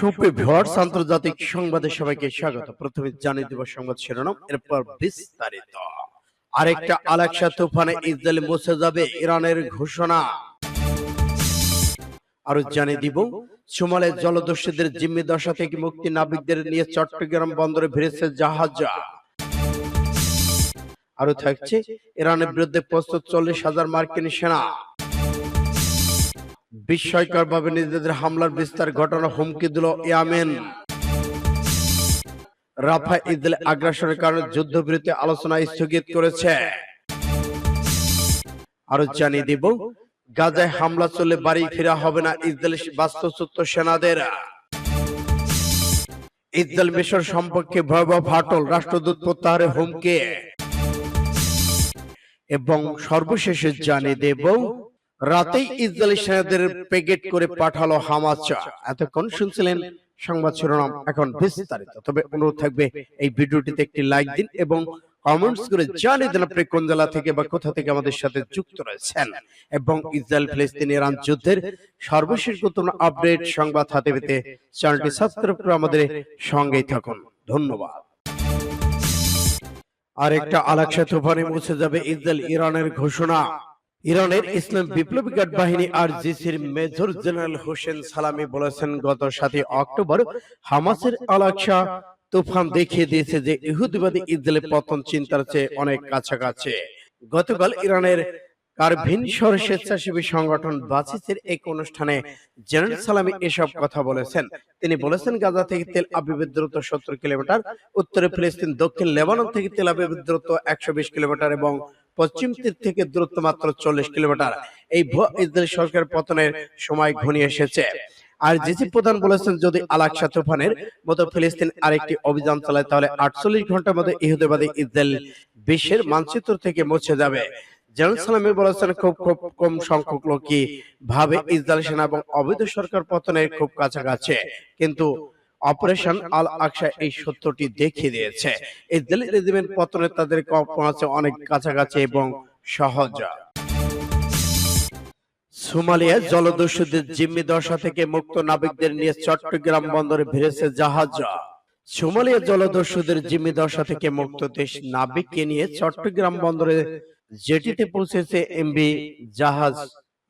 সুপ্রিয় ভিউয়ার্স আন্তর্জাতিক সংবাদে সবাইকে স্বাগত। প্রথমে জানিয়ে দেব সংবাদ শিরোনাম এরপর বিস্তারিত। আরেকটা আলাক্সা তুফানে ইসরায়েল মুছে যাবে ইরানের ঘোষণা। আরও জানিয়ে দিব সোমালে জলদস্যুদের জিম্মি দশা থেকে মুক্তি নাবিকদের নিয়ে চট্টগ্রাম বন্দরে ভিড়েছে জাহাজ। আরও থাকছে ইরানের বিরুদ্ধে প্রস্তুত চল্লিশ হাজার মার্কিন সেনা। বিস্ময়করভাবে নিজেদের হামলার বিস্তার ঘটনা হুমকি দিল ইয়ামেন রাফা ইসরায়েল আগ্রাসনের কারণে যুদ্ধবিরতি আলোচনা স্থগিত করেছে। আরও জানিয়ে দিব, গাজায় হামলা চলে বাড়ি ফেরা হবে না ইসরায়েল বাস্তুচ্যুত সেনাদের। ইসরায়েল মিশর সম্পর্কে ভয়াবহ ফাটল, রাষ্ট্রদূত প্রত্যাহারে হুমকি। এবং সর্বশেষে জানিয়ে দেব রাতেই ইসরায়েলি সেনাদের পেগেট করে পাঠালো হামাস এতক্ষণ শুনছিলেন সংবাদ শিরোনাম। এখন বিস্তারিত। তবে অনুরোধ থাকবে এই ভিডিওটিতে একটি লাইক দিন এবং কমেন্টস করে জানিয়ে দিন আপনি কোন জেলা থেকে বা কোথা থেকে আমাদের সাথে যুক্ত রয়েছেন। এবং ইসরায়েল ফিলিস্তিন ইরান যুদ্ধের সর্বশেষ গুরুত্বপূর্ণ আপডেট সংবাদ হাতে পেতে চ্যানেলটি সাবস্ক্রাইব করে আমাদের সঙ্গেই থাকুন। ধন্যবাদ। আর একটা আলাকসা তুফানে মুছে যাবে ইসরায়েল ইরানের ঘোষণা ইরানের ইসলাম বিপ্লবী গার্ড বাহিনী আর জিসির মেজর জেনারেল হোসেন সালামি বলেছেন গত সাতই অক্টোবর হামাসের আলাকসা তুফান দেখিয়ে দিয়েছে যে ইহুদিবাদী ইসরায়েলের পতন চিন্তার চেয়ে অনেক কাছাকাছি। গতকাল ইরানের কারভিন শহর স্বেচ্ছাসেবী সংগঠন বাসিসের এক অনুষ্ঠানে জেনারেল সালামি এসব কথা বলেছেন। তিনি বলেছেন গাজা থেকে তেল আবিবের দূরত্ব সত্তর কিলোমিটার উত্তরে ফিলিস্তিন দক্ষিণ লেবানন থেকে তেল আবিবের দূরত্ব একশো বিশ কিলোমিটার এবং পশ্চিম তীর থেকে দূরত্ব মাত্র চল্লিশ কিলোমিটার। এই ইসরায়েল সরকার পতনের সময় ঘনিয়ে এসেছে। আর জিসি প্রধান বলেছেন, যদি আলাকসা তুফানের মতো ফিলিস্তিন আরেকটি অভিযান চালায়, তাহলে আটচল্লিশ ঘণ্টার মধ্যে ইহুদিবাদী ইসরায়েল বিশ্বের মানচিত্র থেকে মুছে যাবে। জেনারেল সালামি বলেছেন, খুব খুব কম সংখ্যক লোকই ভাবে ইসরায়েল সেনা এবং অবৈধ সরকার পতনের খুব কাছাকাছি। কিন্তু অপারেশন আল আকসা এই সত্যটি দেখিয়ে দিয়েছে। ইসরায়েলি রেজিমেন্ট পতনে তাদের পৌঁছে অনেক কাছাকাছি এবং সহজ। সোমালিয়া জলদস্যুদের জিম্মি দশা থেকে মুক্ত নাবিকদের নিয়ে চট্টগ্রাম বন্দরে ভিড়েছে জাহাজ। সোমালিয়া জলদস্যুদের জিম্মি দশা থেকে মুক্ত দেশ নাবিককে নিয়ে চট্টগ্রাম বন্দরে জেটিতে পৌঁছেছে এমবি জাহাজ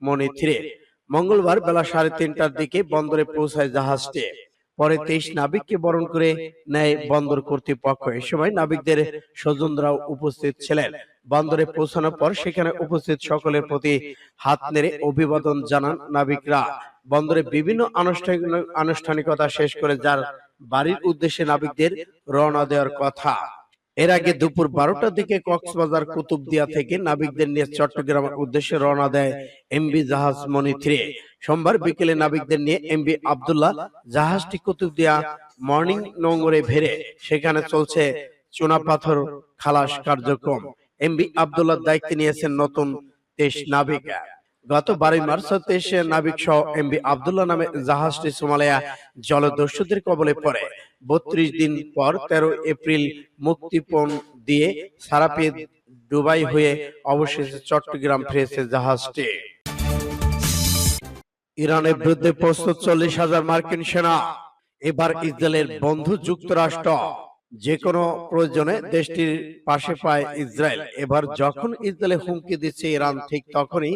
মনি থ্রি মঙ্গলবার বেলা সাড়ে তিনটার দিকে বন্দরে পৌঁছায় জাহাজটি। পরে তেইশ নাবিককে বরণ করে নেয় বন্দর কর্তৃপক্ষ। এ সময় নাবিকদের স্বজনরাও উপস্থিত ছিলেন। বন্দরে পৌঁছানোর পর সেখানে উপস্থিত সকলের প্রতি হাত নেড়ে অভিবাদন জানান নাবিকরা। বন্দরে বিভিন্ন আনুষ্ঠানিক আনুষ্ঠানিকতা শেষ করে যার বাড়ির উদ্দেশ্যে নাবিকদের রওনা দেওয়ার কথা। এর আগে দুপুর বারোটার দিকে কক্সবাজার, কুতুবদিয়া থেকে নাবিকদের নিয়ে চট্টগ্রামের উদ্দেশ্যে রওনা দেয় এমবি জাহাজ মনি থ্রি। সোমবার বিকেলে নাবিকদের নিয়ে এমবি আবদুল্লাহ জাহাজটি কুতুবদিয়া মর্নিং নোংরে ভেড়ে, সেখানে চলছে চুনাপাথর খালাস কার্যক্রম। এমবি আবদুল্লাহ দায়িত্ব নিয়েছেন নতুন তেইশ নাবিক। গত বারোই মার্চ তেইশ নাবিক সহ এমবি আবদুল্লাহ নামে জাহাজটি সোমালিয়া জলদস্যুদের কবলে পড়ে। বত্রিশ দিন পর তেরো এপ্রিল মুক্তিপণ দিয়ে সারা ডুবাই দুবাই হয়ে অবশেষে চট্টগ্রাম ফিরেছে জাহাজটি। ইরানের বিরুদ্ধে প্রস্তুত চল্লিশ হাজার মার্কিন সেনা। এবার ইসরায়েলের বন্ধু যুক্তরাষ্ট্র। যে কোনো প্রয়োজনে দেশটির পাশে পায় ইসরায়েল। এবার যখন ইসরায়েলে হুমকি দিচ্ছে ইরান ঠিক তখনই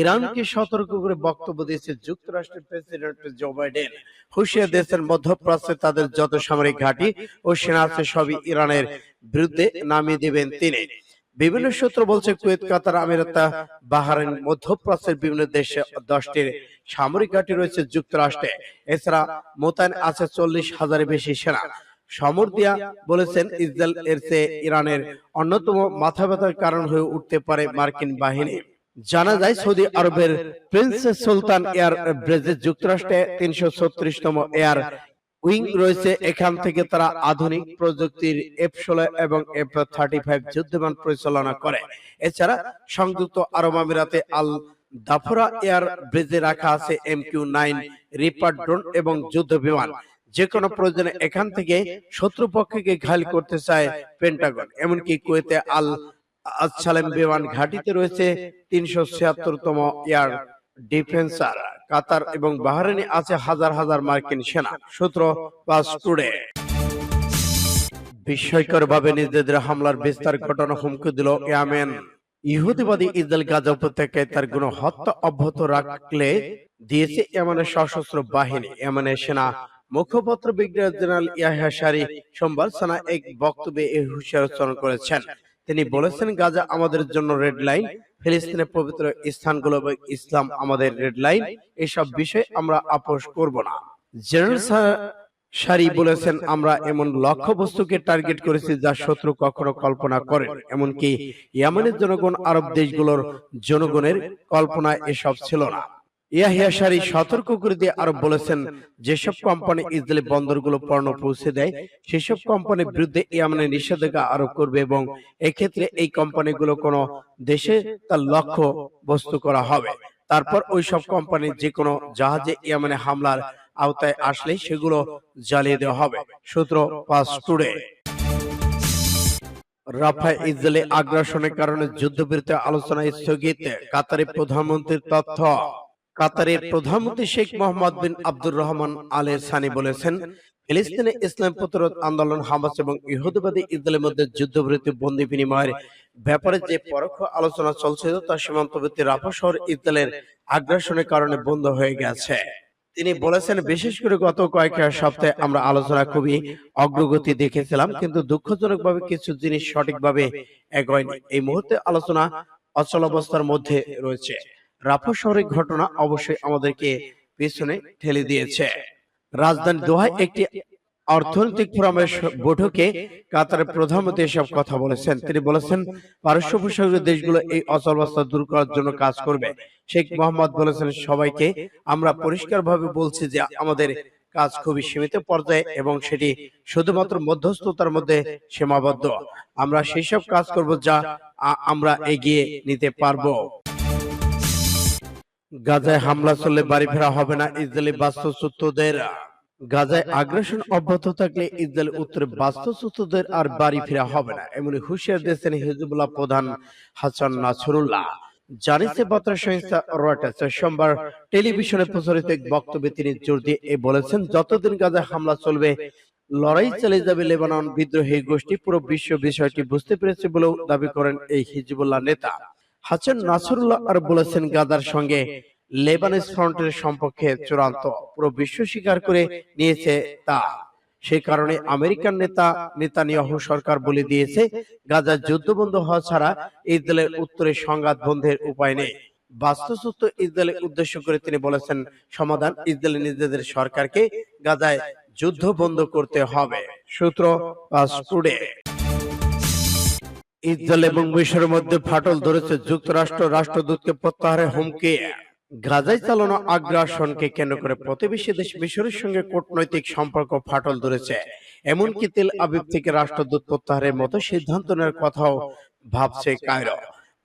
ইরানকে সতর্ক করে বক্তব্য দিয়েছে যুক্তরাষ্ট্রের প্রেসিডেন্ট জো বাইডেন। হুশিয়ার দেশের মধ্যপ্রাচ্যে তাদের যত সামরিক ঘাঁটি ও সেনা আছে সবই ইরানের বিরুদ্ধে নামিয়ে দেবেন তিনি। বিভিন্ন সূত্র বলছে কুয়েত কাতার আমিরাতা বাহারাইন মধ্যপ্রাচ্যের বিভিন্ন দেশে দশটির সামরিক ঘাঁটি রয়েছে যুক্তরাষ্ট্রে। এছাড়া মোতায়েন আছে চল্লিশ হাজারের বেশি সেনা। সমর দিয়া বলেছেন ইসরায়েল এর চেয়ে ইরানের অন্যতম মাথা ব্যথার কারণ হয়ে উঠতে পারে মার্কিন বাহিনী। জানা যায় সৌদি আরবের প্রিন্স সুলতান এয়ার ব্রেজে যুক্তরাষ্ট্রে তিনশো ছত্রিশতম এয়ার উইং রয়েছে। এখান থেকে তারা আধুনিক প্রযুক্তির এফ ষোলো এবং এফ থার্টি ফাইভ যুদ্ধবিমান পরিচালনা করে। এছাড়া সংযুক্ত আরব আমিরাতে আল দাফরা এয়ার ব্রিজে রাখা আছে M Q nine reaper drone এবং যুদ্ধ বিমান যে কোনো প্রয়োজনে এখান থেকে শত্রুপক্ষকে ঘায়ল করতে চায় পেন্টাগন এমনকি কুয়েতে আল আসালেম বিমান ঘাটিতে রয়েছে তিনশো ছিয়াত্তরতম এয়ার ডিফেন্সার কাতার এবং বাহরাইনে আছে হাজার হাজার মার্কিন সেনা। সূত্র পাস টুডে বিস্ময়করভাবে নিজেদের হামলার বিস্তার ঘটনা হুমকি দিল ইয়ামেন ইহুদিবাদী ইসরায়েল গাজা উপত্যকায় তার কোন হত্যা অব্যাহত রাখলে দিয়েছে এমনের সশস্ত্র বাহিনী। এমনের সেনা মুখপাত্র ব্রিগেডিয়ার জেনারেল ইয়াহিয়া সারি সোমবার সানা এক বক্তব্যে এই উচ্চারণ করেছেন। তিনি বলেছেন, গাজা আমাদের জন্য রেড লাইন, ফিলিস্তিনের পবিত্র স্থানগুলো এবং ইসলাম আমাদের রেড লাইন, এসব বিষয়ে আমরা আপোষ করব না। জেনারেল সারি বলেছেন, আমরা এমন লক্ষ্য বস্তুকে টার্গেট করেছি যা শত্রু কখনো কল্পনা করেন এমনকি ইয়ামানের জনগণ, আরব দেশগুলোর জনগণের কল্পনা এসব ছিল না। ইয়াহিয়া সারি সতর্ক করে দিয়ে আরও বলেছেন যেসব কোম্পানি ইসরায়েলি বন্দরগুলো পণ্য পৌঁছে দেয় সেসব কোম্পানির বিরুদ্ধে ইয়ামানের নিষেধাজ্ঞা আরোপ করবে এবং এক্ষেত্রে এই কোম্পানিগুলো কোনো দেশে তার লক্ষ্য বস্তু করা হবে। তারপর ওই সব কোম্পানি যে কোনো জাহাজে ইয়ামানে হামলার আওতায় আসলে সেগুলো জ্বালিয়ে দেওয়া হবে। সূত্র পাস টুডে। রাফা ইসরায়েলি আগ্রাসনের কারণে যুদ্ধবিরতি আলোচনা স্থগিত কাতারের প্রধানমন্ত্রীর তথ্য কাতারের প্রধানমন্ত্রী শেখ মোহাম্মদ বিন আব্দুর রহমান আলে সানি বলেছেন ফিলিস্তিনে ইসলাম প্রতিরোধ আন্দোলন হামাস এবং ইহুদিবাদী ইসরায়েলের মধ্যে যুদ্ধবিরতি বন্দি বিনিময়ের ব্যাপারে যে পরোক্ষ আলোচনা চলছিল তা সীমান্তবর্তী রাফা শহর ইসরায়েলের আগ্রাসনের কারণে বন্ধ হয়ে গেছে। তিনি বলেছেন বিশেষ করে গত কয়েক সপ্তাহে আমরা আলোচনা খুবই অগ্রগতি দেখেছিলাম কিন্তু দুঃখজনকভাবে কিছু জিনিস সঠিকভাবে এগোয়নি এই মুহূর্তে আলোচনা অচল অবস্থার মধ্যে রয়েছে। রাফা শহরের ঘটনা অবশ্যই আমাদেরকে পেছনে ঠেলে দিয়েছে। রাজধানী দোহায় একটি অর্থনৈতিক ফোরামের বৈঠকে কাতারের প্রধানমন্ত্রী এসব কথা বলেছেন। তিনি বলেছেন, পারস্য উপসাগরীয় দেশগুলো এই অচলাবস্থা দূর করার জন্য কাজ করবে। শেখ মোহাম্মদ বলেছেন, সবাইকে আমরা পরিষ্কারভাবে বলছি যে আমাদের কাজ খুবই সীমিত পর্যায়ে এবং সেটি শুধুমাত্র মধ্যস্থতার মধ্যে সীমাবদ্ধ। আমরা সেই সব কাজ করব যা আমরা এগিয়ে নিতে পারব। গাজায় হামলা চললে বাড়ি ফেরা হবে না ইসরায়েলি বাস্তুচ্যুতদের। গাজায় আগ্রাসন অব্যাহত থাকলে ইসরায়েল উত্তরে বাস্তুচ্যুতদের আর বাড়ি ফেরা হবে না। এমনই হুঁশিয়ার দিয়েছেন হিজবুল্লাহ প্রধান হাসান নাসরুল্লাহ। জানিয়েছে বার্তা সংস্থা রয়টার্স। সোমবার টেলিভিশনে প্রচারিত এক বক্তব্যে তিনি জোর দিয়ে এ বলেছেন যতদিন গাজায় হামলা চলবে লড়াই চালিয়ে যাবে লেবানন বিদ্রোহী গোষ্ঠী। পুরো বিশ্ব বিষয়টি বুঝতে পেরেছে বলেও দাবি করেন এই হিজবুল্লাহ নেতা। হাসান নাসরুল্লাহ আর বলেছেন গাজার সঙ্গে লেবানিস ফ্রন্টের সম্পর্কে চূড়ান্ত পুরো বিশ্ব স্বীকার করে নিয়েছে তা। সে কারণে আমেরিকান নেতা নেতানিয়াহু সরকার বলে দিয়েছে গাজার যুদ্ধ বন্ধ হওয়া ছাড়া ইসরায়েলের উত্তরে সংঘাত বন্ধের উপায় নেই। বাস্তুচ্যুত ইসরায়েলের উদ্দেশ্য করে তিনি বলেছেন সমাধান ইসরায়েল নিজেদের সরকারকে গাজায় যুদ্ধ বন্ধ করতে হবে। সূত্র টুডে। ইসরায়েল এবং মিশরের মধ্যে ফাটল ধরেছে। যুক্তরাষ্ট্র রাষ্ট্রদূতকে প্রত্যাহারের হুমকি। গাজায় চালানো আগ্রাসনকে কেন্দ্র করে প্রতিবেশী দেশ মিশরের সঙ্গে কূটনৈতিক সম্পর্ক ফাটল ধরেছে। এমনকি তেল আবিব থেকে রাষ্ট্রদূত প্রত্যাহারের মতো সিদ্ধান্ত নেওয়ার কথাও ভাবছে কায়রো।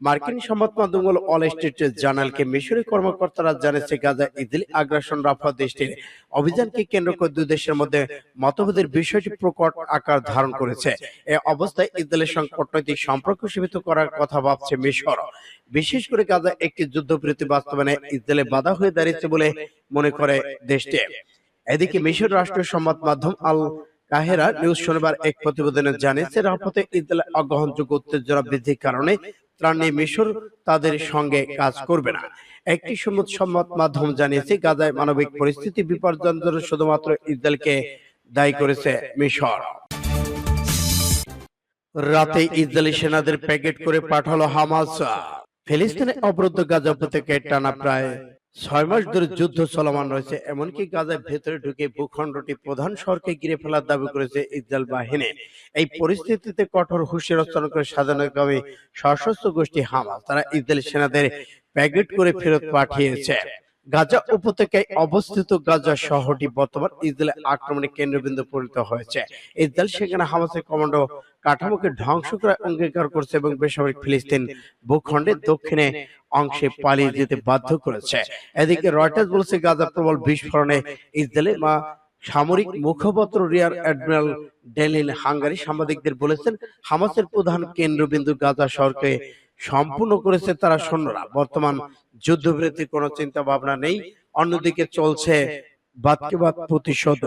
মার্কিন সংবাদ মাধ্যম অল স্ট্রিট জার্নালকে মিশরি কর্মকর্তারা জানিয়েছে গাজা ইসরায়েলি আগ্রাসন রাফা দেশটির অভিযানকে কেন্দ্র করে দুই দেশের মধ্যে মতভেদের বিষয়টি প্রকট আকার ধারণ করেছে। এ অবস্থায় ইসরায়েলের সঙ্গে কূটনৈতিক সম্পর্ক সীমিত করার কথা ভাবছে মিশর। বিশেষ করে গাজা একটি যুদ্ধবিরতি বাস্তবায়নে ইসরায়েলে বাধা হয়ে দাঁড়িয়েছে বলে মনে করে দেশটি। এদিকে মিশর রাষ্ট্রীয় সংবাদ মাধ্যম আল কাহেরা নিউজ শনিবার এক প্রতিবেদনে জানিয়েছে, রাফাতে ইসরায়েলের অগ্রহণযোগ্য উত্তেজনা বৃদ্ধির কারণে ত্রাণ মিশর তাদের সঙ্গে কাজ করবে না। একটি সমুদ সম্মত মাধ্যম জানিয়েছে, গাজায় মানবিক পরিস্থিতি বিপর্যয়ের শুধুমাত্র ইসরায়েলকে দায়ী করেছে মিশর। রাতে ইসরায়েলি সেনাদের প্যাকেট করে পাঠালো হামাস। ফিলিস্তিনে অবরুদ্ধ গাজা উপত্যকায় টানা প্রায় ছয় মাস ধরে যুদ্ধ চলমান রয়েছে এমনকি গাজার ভেতরে ঢুকে ভূখণ্ডটি প্রধান শহরকে ঘিরে ফেলার দাবি করেছে ইসরায়েল বাহিনী। এই পরিস্থিতিতে কঠোর হুঁশিয়ার রচনা করে সাধারণভাবে সশস্ত্র গোষ্ঠী হামাস তারা ইসরায়েলি সেনাদের প্যাকেট করে ফেরত পাঠিয়েছে। গাজা উপত্যকায় অবস্থিত গাজা শহরটি বর্তমান ইসরায়েলের আক্রমণের কেন্দ্রবিন্দু পরিণত হয়েছে। ইসরায়েল সেখানে হামাসের কমান্ডো কাঠামোকে ধ্বংস করার অঙ্গীকার করছে এবং বেসামরিক ফিলিস্তিন ভূখণ্ডের দক্ষিণে অংশে পালিয়ে যেতে বাধ্য করেছে। এদিকে রয়টার্স বলছে গাজা প্রবল বিস্ফোরণে ইসরায়েলের মা সামরিক মুখপাত্র রিয়ার অ্যাডমিরাল ডেলিন হাঙ্গারি সাংবাদিকদের বলেছেন হামাসের প্রধান কেন্দ্রবিন্দু গাজা শহরকে সম্পূর্ণ করেছে তারা সৈন্যরা বর্তমান যুদ্ধবৃত্তির কোনো চিন্তা ভাবনা নেই অন্যদিকে চলছে বাদকে বাদ প্রতিশোধ।